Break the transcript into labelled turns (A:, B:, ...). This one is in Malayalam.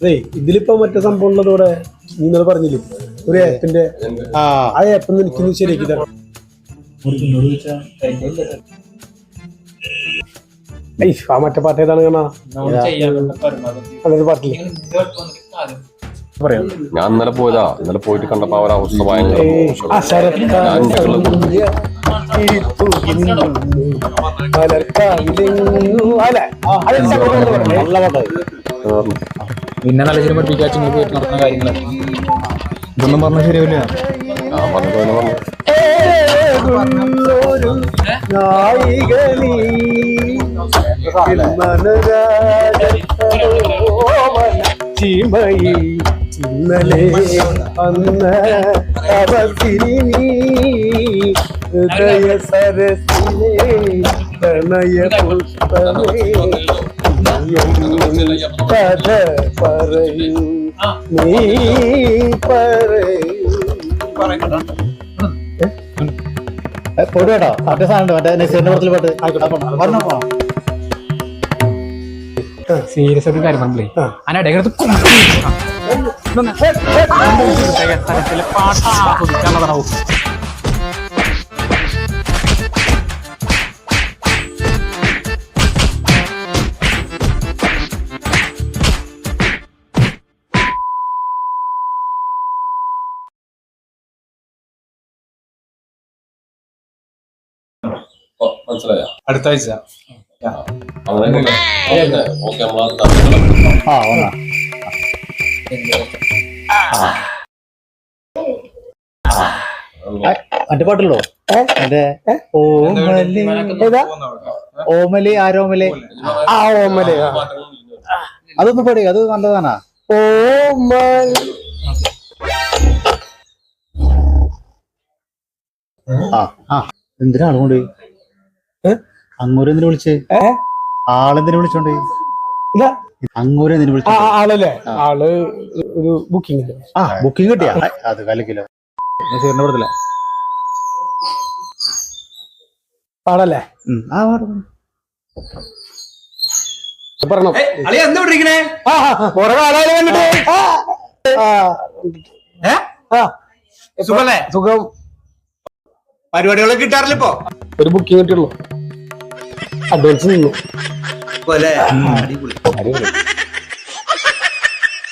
A: അതെ ഇതിലിപ്പോ മറ്റേ സംഭവം ഉള്ളതോടെ നീ ഇന്നലെ പറഞ്ഞില്ലേ? ഒരു ആപ്പിന്റെ
B: ആ
A: ആ ആപ്പ് എനിക്കൊന്ന് ശരിയാക്കി തരാം. ആ മറ്റേ പാട്ട് ഏതാണ് കാണാ? അതൊരു പാട്ടില്ലേ? പറയാം.
C: ഞാൻ ഇന്നലെ പോയതാ. ഇന്നലെ പോയിട്ട് കണ്ടപ്പോ അവരുടെ അവസ്ഥ ഭയങ്കര മോശം.
D: പിന്നെ നല്ല ശരി പഠിപ്പിക്കാച്ചു പോയിട്ട് നടക്കുന്ന കാര്യങ്ങളൊക്കെ ഇതൊന്നും പറഞ്ഞാൽ ശരിയാവില്ല
C: ഞാൻ പറഞ്ഞത് പറഞ്ഞു
A: ഏതുള്ളൊരു ഇന്നലെ അന്ന് തപസിനി നീ ഹൃദയ സരസിലെ പ്രണയ പുഷ്പമേ കഥ പറയും നീ പറയൂ
B: പോട്ട് കേട്ടോ മറ്റേ സാധനം മറ്റേ നസീറിന്റെ പടത്തിൽ പോണം
D: സീരിയസ് ആയിട്ട് കാര്യം പറഞ്ഞേ
A: ആ.
D: അതിനിടയ്ക്കടുത്ത് പാട്ട്
C: മനസ്സിലായോ?
D: അടുത്ത ആഴ്ച
C: അങ്ങനെ ഓക്കെ നമ്മളാ
B: ആ മറ്റേ പാട്ടുള്ളോ മറ്റേ ഓമലി.
A: ഏതാ?
B: ഓമലി ആരോമലി.
A: ആ ഓമലി.
B: അതൊന്നും പാടി അത് നല്ലതാണാ?
A: ഓമൽ
B: ആ ആ. എന്തിനാ ആളുകൊണ്ട്
A: ഏ?
B: അങ്ങൂര് എന്തിനു വിളിച്ചേ? ആളെന്തിനു വിളിച്ചോണ്ട്?
A: ഇല്ല
B: അങ്ങൂര് എന്തിനു വിളിച്ചോ
A: ആളല്ലേ? ആൾ ഒരു ബുക്കിംഗ്
B: ആ ബുക്കിംഗ് കിട്ടിയാ? അത് കലക്കിലോ കിലോ. പടത്തില.
A: ആളല്ലേ
B: ആ
E: അളിയ എന്താ
A: ആ, ആ, കാലായി കണ്ടിട്ട്. ആ, ആ, ആ,
E: സുഖല്ലേ?
A: സുഖം.
E: പരിപാടികളൊക്കെ കിട്ടാറില്ല ഇപ്പൊ?
A: ഒരു ബുക്കിംഗ് കിട്ടിയുള്ളൂ. അഡ്വാൻസ് നിന്നു അടിപൊളി.